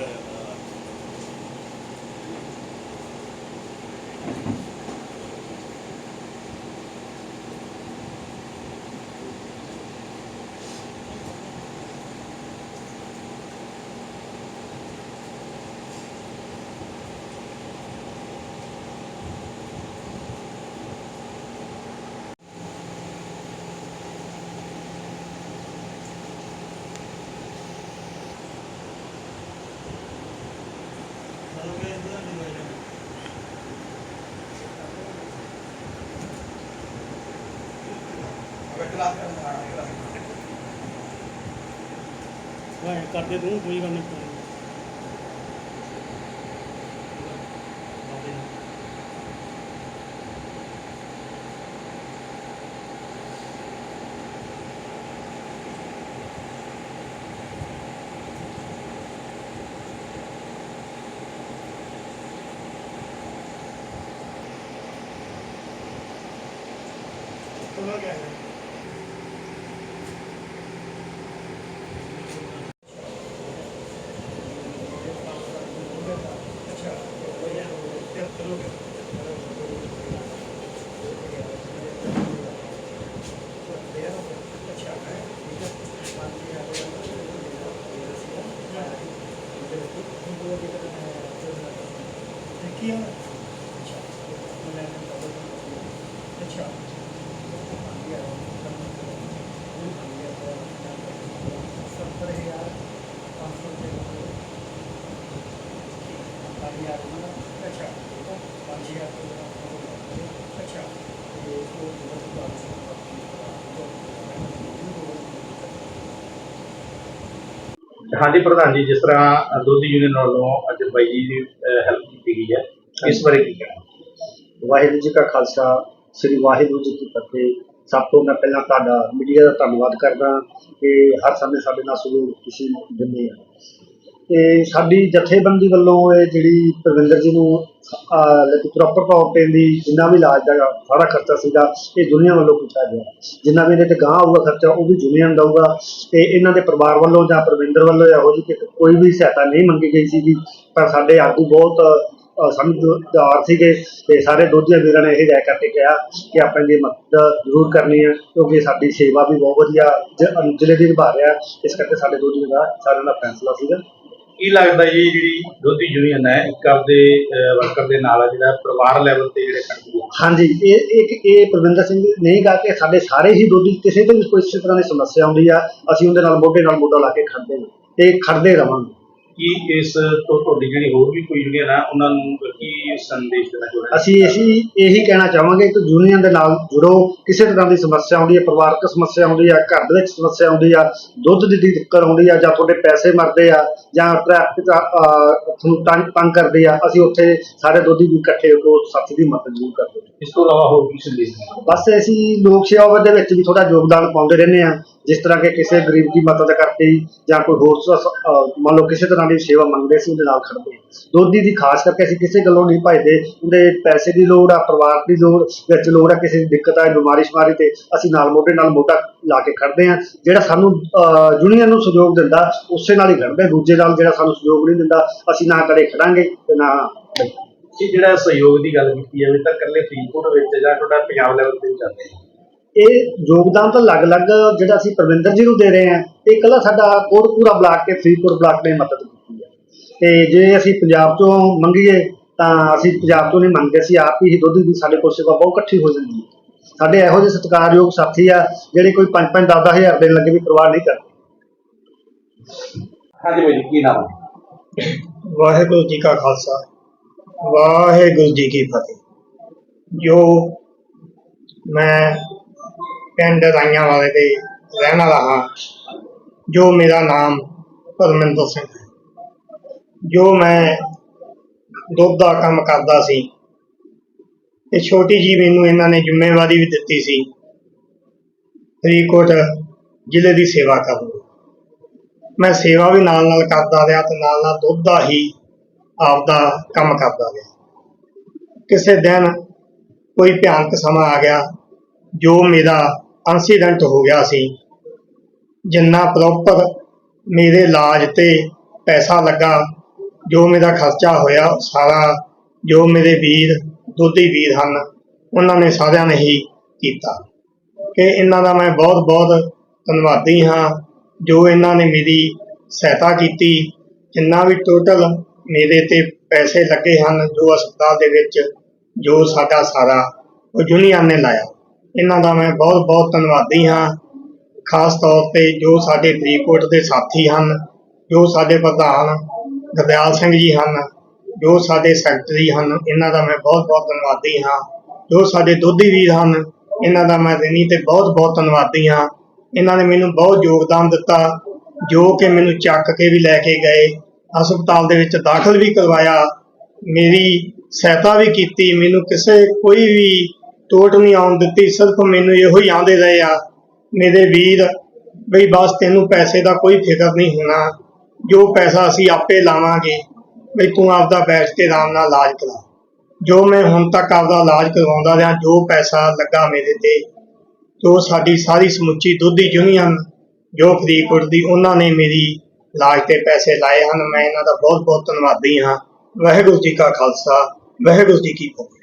Yeah. ਨਹੀਂ ਕਰਦੇ ਤੂੰ ਕੋਈ ਗੱਲ ਨਹੀਂ ਕੀ ਹਾਂਜੀ, ਪ੍ਰਧਾਨ ਜੀ, ਜਿਸ ਤਰ੍ਹਾਂ ਦੁੱਧ ਯੂਨੀਅਨ ਵੱਲੋਂ ਅੱਜ ਬਾਈ ਜੀ ਦੀ ਹੈਲਪ ਕੀਤੀ ਗਈ ਹੈ, ਇਸ ਬਾਰੇ ਕੀ ਕਹਿਣਾ? ਵਾਹਿਗੁਰੂ ਜੀ ਕਾ ਖਾਲਸਾ, ਸ੍ਰੀ ਵਾਹਿਗੁਰੂ ਜੀ ਕੀ ਫਤਿਹ। ਸਭ ਤੋਂ ਮੈਂ ਪਹਿਲਾਂ ਤੁਹਾਡਾ ਮੀਡੀਆ ਦਾ ਧੰਨਵਾਦ ਕਰਦਾ ਕਿ ਹਰ ਸਮੇਂ ਸਾਡੇ ਨਾਲ ਸਹਿਯੋਗ ਤੁਸੀਂ ਦਿੰਦੇ ਆ। ਤੇ ਸਾਡੀ ਜਥੇਬੰਦੀ ਵੱਲੋਂ ਇਹ ਜਿਹੜੀ ਪ੍ਰਵਿੰਦਰ ਜੀ ਨੂੰ ਪ੍ਰੋਪਰ ਤੌਰ ਤੇ ਦੀ ਜਿੰਨਾ ਵੀ ਇਲਾਜ ਦਾ ਸਾਰਾ ਖਰਚਾ ਸੀਗਾ ਇਹ ਦੁਨੀਆ ਵੱਲੋਂ ਕੀਤਾ ਗਿਆ। ਜਿੰਨਾ ਵੀ ਇਹਦੇ ਤੇ ਗਾਂ ਆਊਗਾ ਖਰਚਾ ਉਹ ਵੀ ਯੂਨੀਅਨ ਦਊਗਾ। ਤੇ ਇਹਨਾਂ ਦੇ ਪਰਿਵਾਰ ਵੱਲੋਂ ਜਾਂ ਪ੍ਰਵਿੰਦਰ ਵੱਲੋਂ ਇਹੋ ਜਿਹੀ ਕਿ ਕੋਈ ਵੀ ਸਹਾਇਤਾ ਨਹੀਂ ਮੰਗੀ ਗਈ ਸੀਗੀ ਪਰ ਸਾਡੇ ਆਗੂ ਬਹੁਤ ਅ, ਸਮਝਦਾਰ ਸੀਗੇ ਤੇ ਸਾਰੇ ਦੋਧੀਆਂ ਵੀਰਾਂ ਨੇ ਇਹ ਰਾਇ ਕਰਕੇ ਕਿਹਾ ਕਿ ਆਪਾਂ ਦੀ ਮਦਦ ਜ਼ਰੂਰ ਕਰਨੀ ਹੈ ਕਿਉਂਕਿ ਸਾਡੀ ਸੇਵਾ ਵੀ ਬਹੁਤ ਵਧੀਆ ਜ਼ਿਲ੍ਹੇ ਦੀ ਨਿਭਾ ਰਿਹਾ। ਇਸ ਕਰਕੇ ਸਾਡੇ ਦੋਧੀਆਂ ਦਾ ਸਾਰਿਆਂ ਦਾ ਫੈਸਲਾ ਸੀਗਾ। ਕੀ ਲੱਗਦਾ ਜੀ ਜਿਹੜੀ ਦੁੱਧ ਯੂਨੀਅਨ ਹੈ, ਇੱਕ ਦੇ ਵਰਕਰ ਦੇ ਨਾਲ ਜਿਹੜਾ ਪਰਿਵਾਰ ਲੈਵਲ ਤੇ ਜਿਹੜੇ ਖੜਦੀ ਹੈ ਹਾਂਜੀ, ਇਹ ਇੱਕ, ਇਹ ਪ੍ਰਵਿੰਦਰ ਸਿੰਘ ਨਹੀਂ ਗਾ ਕਿ ਸਾਡੇ ਸਾਰੇ ਹੀ ਦੋਧੀ ਕਿਸੇ ਦੇ ਵੀ ਕੋਈ ਇਸ ਤਰ੍ਹਾਂ ਦੀ ਸਮੱਸਿਆ ਆਉਂਦੀ ਆ, ਅਸੀਂ ਉਹਦੇ ਨਾਲ ਮੋਢੇ ਨਾਲ ਮੋਢਾ ਲਾ ਕੇ ਖੜਦੇ ਹਾਂ ਤੇ ਖੜਦੇ ਰਵਾਂਗੇ। ਕੀ ਇਸ ਤੋਂ ਤੁਹਾਡੀ ਜਿਹੜੀ ਹੋਰ ਵੀ ਕੋਈ ਯੂਨੀਅਨ ਹੈ ਉਹਨਾਂ ਨੂੰ ਕੀ ਸੰਦੇਸ਼ ਦੇਣਾ ਚਾਹੁੰਦੇ ਅਸੀਂ ਅਸੀਂ ਇਹੀ ਕਹਿਣਾ ਚਾਹਾਂਗੇ ਕਿ ਯੂਨੀਅਨ ਦੇ ਨਾਲ ਜੁੜੋ ਕਿਸੇ ਤਰ੍ਹਾਂ ਦੀ ਸਮੱਸਿਆ ਆਉਂਦੀ ਹੈ ਪਰਿਵਾਰਕ ਸਮੱਸਿਆ ਆਉਂਦੀ ਆ ਘਰ ਦੇ ਵਿੱਚ ਸਮੱਸਿਆ ਆਉਂਦੀ ਆ ਦੁੱਧ ਦੀ ਦਿੱਕਤ ਆਉਂਦੀ ਆ ਜਾਂ ਤੁਹਾਡੇ ਪੈਸੇ ਮਰਦੇ ਆ ਜਾਂ ਟ੍ਰੈਫਿਕ ਤੁਹਾਨੂੰ ਤੰਗ ਤੰਗ ਕਰਦੇ ਆ ਅਸੀਂ ਉੱਥੇ ਸਾਰੇ ਦੋਧੀ ਵੀ ਇਕੱਠੇ ਹੋ ਕੇ ਸਾਥੀ ਦੀ ਮਦਦ ਜ਼ਰੂਰ ਕਰਦੇ ਹਾਂ। ਇਸ ਤੋਂ ਇਲਾਵਾ ਹੋਰ ਕੀ ਸੰਦੇਸ਼ ਬਸ ਅਸੀਂ ਲੋਕ ਸੇਵਾ ਦੇ ਵਿੱਚ ਵੀ ਥੋੜਾ ਯੋਗਦਾਨ ਪਾਉਂਦੇ ਰਹਿੰਦੇ ਆ ਜਿਸ ਤਰ੍ਹਾਂ ਕਿ ਕਿਸੇ ਗਰੀਬ ਦੀ ਮਦਦ ਕਰਕੇ ਜਾਂ ਕੋਈ ਹੋਰ ਸ- ਅਹ ਮੰਨ ਲਓ ਕਿਸੇ ਤਰ੍ਹਾਂ ਦੀ ਸੇਵਾ ਮੰਗਦੇ ਸੀ, ਉਹਦੇ ਨਾਲ ਖੜਦੇ ਹਾਂ। ਦੋਧੀ ਦੀ ਖਾਸ ਕਰਕੇ ਅਸੀਂ ਕਿਸੇ ਗੱਲੋਂ ਨਹੀਂ ਭਜਦੇ, ਉਹਦੇ ਪੈਸੇ ਦੀ ਲੋੜ ਆ, ਪਰਿਵਾਰ ਦੀ ਲੋੜ, ਵਿੱਚ ਲੋੜ ਆ, ਕਿਸੇ ਦੀ ਦਿੱਕਤ ਆ, ਬਿਮਾਰੀ ਸ਼ਮਾਰੀ ਤੇ ਅਸੀਂ ਨਾਲ ਮੋਢੇ ਨਾਲ ਮੋਢਾ ਲਾ ਕੇ ਖੜਦੇ ਆ ਜਿਹੜਾ ਸਾਨੂੰ ਯੂਨੀਅਨ ਨੂੰ ਸਹਿਯੋਗ ਦਿੰਦਾ, ਉਸੇ ਨਾਲ ਹੀ ਖੜਦੇ ਦੂਜੇ ਨਾਲ ਜਿਹੜਾ ਸਾਨੂੰ ਸਹਿਯੋਗ ਨਹੀਂ ਦਿੰਦਾ, ਅਸੀਂ ਨਾ ਕਦੇ ਖੜਾਂਗੇ ਤੇ ਨਾ ਇਹ ਜਿਹੜਾ ਸਹਿਯੋਗ ਦੀ ਗੱਲ ਕੀਤੀ ਜਾਵੇ ਤਾਂ ਇਕੱਲੇ ਫਰੀਦਕੋਟ ਵਿੱਚ ਜਾਂ ਤੁਹਾਡਾ ਪੰਜਾਬ ਲੈਵਲ ਤੇ ਵੀ ਹੈ ਇਹ ਯੋਗਦਾਨ ਤਾਂ ਅਲੱਗ-ਅਲੱਗ ਜਿਹੜਾ ਅਸੀਂ ਪ੍ਰਵਿੰਦਰ ਜੀ ਨੂੰ ਦੇ ਰਹੇ ਹਾਂ ਇਹ ਇਕੱਲਾ ਸਾਡਾ ਕੋਟਪੂਰਾ ਬਲਾਕ ਤੇ ਫਰੀਦਕੋਟ ਬਲਾਕ ਨੇ ਮਦਦ ਕੀਤੀ ਹੈ। ਤੇ ਜੇ ਅਸੀਂ ਪੰਜਾਬ ਤੋਂ ਮੰਗੀਏ ਤਾਂ ਅਸੀਂ ਪੰਜਾਬ ਤੋਂ ਨਹੀਂ ਮੰਗਦੇ ਅਸੀਂ ਆਪ ਹੀ ਦੁੱਧ ਦੀ ਸਾਡੇ ਕੋਲ ਸੇਵਾ ਬਹੁਤ ਇਕੱਠੀ ਹੋ ਜਾਂਦੀ ਹੈ। ਸਾਡੇ ਇਹੋ ਜਿਹੇ ਸਤਿਕਾਰਯੋਗ ਸਾਥੀ ਆ ਜਿਹੜੇ ਕੋਈ 5-5 10 ਹਜ਼ਾਰ ਦੇਣ ਲੱਗੇ ਵੀ ਪਰਵਾਹ ਨਹੀਂ ਕਰਦੇ। ਹਾਂਜੀ ਬਾਈ ਜੀ ਕੀ ਨਾਮ ਹੈ? ਵਾਹਿਗੁਰੂ ਜੀ ਕਾ ਖਾਲਸਾ ਵਾਹਿਗੁਰੂ ਜੀ ਕੀ ਫਤਿਹ। ਜੋ ਮੈਂ ਪਿੰਡ ਰਾਈਆਂ ਵਾਲੇ ਦੇ ਰਹਿਣ ਵਾਲਾ ਹਾਂ, ਜੋ ਮੇਰਾ ਨਾਮ ਪਰਮਿੰਦਰ ਸਿੰਘ ਹੈ। ਜੋ ਮੈਂ ਦੁੱਧ ਦਾ ਕੰਮ ਕਰਦਾ ਸੀ ਤੇ ਛੋਟੀ ਜੀ ਮੈਨੂੰ ਇਹਨਾਂ ਨੇ ਜ਼ਿੰਮੇਵਾਰੀ ਵੀ ਦਿੱਤੀ ਸੀ, ਫਰੀਦਕੋਟ ਜ਼ਿਲ੍ਹੇ ਦੀ ਸੇਵਾ ਕਰਨ ਦੀ। ਮੈਂ ਸੇਵਾ ਵੀ ਨਾਲ ਨਾਲ ਕਰਦਾ ਰਿਹਾ ਤੇ ਨਾਲ ਨਾਲ ਦੁੱਧ ਦਾ ਹੀ ਆਪਦਾ ਕੰਮ ਕਰਦਾ ਰਿਹਾ। ਕਿਸੇ ਦਿਨ ਕੋਈ ਭਿਆਨਕ ਸਮਾਂ ਆ ਗਿਆ, ਜੋ ਮੇਰਾ ਐਕਸੀਡੈਂਟ ਹੋ ਗਿਆ ਸੀ। ਜਿੰਨਾ ਪ੍ਰੋਪਰ ਮੇਰੇ ਇਲਾਜ ਤੇ ਪੈਸਾ ਲੱਗਾ, ਜੋ ਮੇਰਾ ਖਰਚਾ ਹੋਇਆ, ਸਾਰਾ ਜੋ ਮੇਰੇ ਵੀਰ ਦੁੱਧੀ ਵੀਰ ਹਨ, ਉਹਨਾਂ ਨੇ ਸਾਰਿਆਂ ਨੇ ਹੀ ਕੀਤਾ। ਕਿ ਇਹਨਾਂ ਦਾ ਮੈਂ ਬਹੁਤ ਬਹੁਤ ਧੰਨਵਾਦੀ ਹਾਂ, ਜੋ ਇਹਨਾਂ ਨੇ ਮੇਰੀ ਸਹਾਇਤਾ ਕੀਤੀ, ਜਿੰਨਾ ਵੀ ਟੋਟਲ ਮੇਰੇ ਤੇ ਪੈਸੇ ਲੱਗੇ ਹਨ, ਜੋ ਹਸਪਤਾਲ ਦੇ ਵਿੱਚ, ਜੋ ਸਾਡਾ ਸਾਰਾ ਉਹ ਯੂਨੀਅਨ ਨੇ ਲਾਇਆ। ਇਹਨਾਂ ਦਾ ਮੈਂ ਬਹੁਤ ਬਹੁਤ ਧੰਨਵਾਦੀ ਹਾਂ। ਖਾਸ ਤੌਰ ਤੇ ਜੋ ਸਾਡੇ ਫਰੀਦਕੋਟ ਦੇ ਸਾਥੀ ਹਨ, ਜੋ ਸਾਡੇ ਪ੍ਰਧਾਨ ਗੁਰਦਿਆਲ ਸਿੰਘ ਜੀ ਹਨ, ਜੋ ਸਾਡੇ ਸੈਕਟਰੀ ਹਨ, ਇਹਨਾਂ ਦਾ ਮੈਂ ਬਹੁਤ ਬਹੁਤ ਧੰਨਵਾਦੀ ਹਾਂ। ਜੋ ਸਾਡੇ ਦੋਧੀ ਵੀਰ ਹਨ, ਇਹਨਾਂ ਦਾ ਮੈਂ ਰਿਣੀ ਤੇ ਬਹੁਤ ਬਹੁਤ ਧੰਨਵਾਦੀ ਹਾਂ। ਇਹਨਾਂ ਨੇ ਮੈਨੂੰ ਬਹੁਤ ਯੋਗਦਾਨ ਦਿੱਤਾ, ਜੋ ਕਿ ਮੈਨੂੰ ਚੱਕ ਕੇ ਵੀ ਲੈ ਕੇ ਗਏ, ਹਸਪਤਾਲ ਦੇ ਵਿੱਚ ਦਾਖਲ ਵੀ ਕਰਵਾਇਆ, ਮੇਰੀ ਸਹਾਇਤਾ ਵੀ ਕੀਤੀ, ਮੈਨੂੰ ਕਿਸੇ ਕੋਈ ਵੀ ਟੋਟ ਨਹੀਂ ਆਉਣ ਦਿੱਤੀ, ਸਿਰਫ ਮੈਨੂੰ ਇਹੋ ਹੀ ਆਂਦੇ ਰਹੇ ਆ, ਮੇਰੇ ਵੀਰ, ਬਈ ਬਸ ਤੈਨੂੰ ਪੈਸੇ ਦਾ ਕੋਈ ਫਿਕਰ ਨਹੀਂ ਹੋਣਾ, ਜੋ ਪੈਸਾ ਅਸੀਂ ਆਪੇ ਲਾਵਾਂਗੇ, ਬਈ ਤੂੰ ਆਪਦਾ ਬੈਠ ਕੇ ਆਰਾਮ ਨਾਲ ਇਲਾਜ ਕਰਾ। ਜੋ ਮੈਂ ਹੁਣ ਤੱਕ ਆਪਦਾ ਇਲਾਜ ਕਰਵਾਉਂਦਾ ਰਿਹਾ, ਜੋ ਪੈਸਾ ਲੱਗਾ ਮੇਰੇ ਤੇ, ਜੋ ਸਾਡੀ ਸਾਰੀ ਸਮੁੱਚੀ ਦੁੱਧੀ ਯੂਨੀਅਨ, ਜੋ ਫਰੀਦਕੋਟ ਦੀ, ਉਹਨਾਂ ਨੇ ਮੇਰੀ ਇਲਾਜ ਤੇ ਪੈਸੇ ਲਾਏ ਹਨ। ਮੈਂ ਇਹਨਾਂ ਦਾ ਬਹੁਤ ਬਹੁਤ ਧੰਨਵਾਦੀ ਹਾਂ। ਵਾਹਿਗੁਰੂ ਜੀ ਕਾ ਖਾਲਸਾ, ਵਾਹਿਗੁਰੂ ਜੀ ਕੀ ਫਤਿਹ।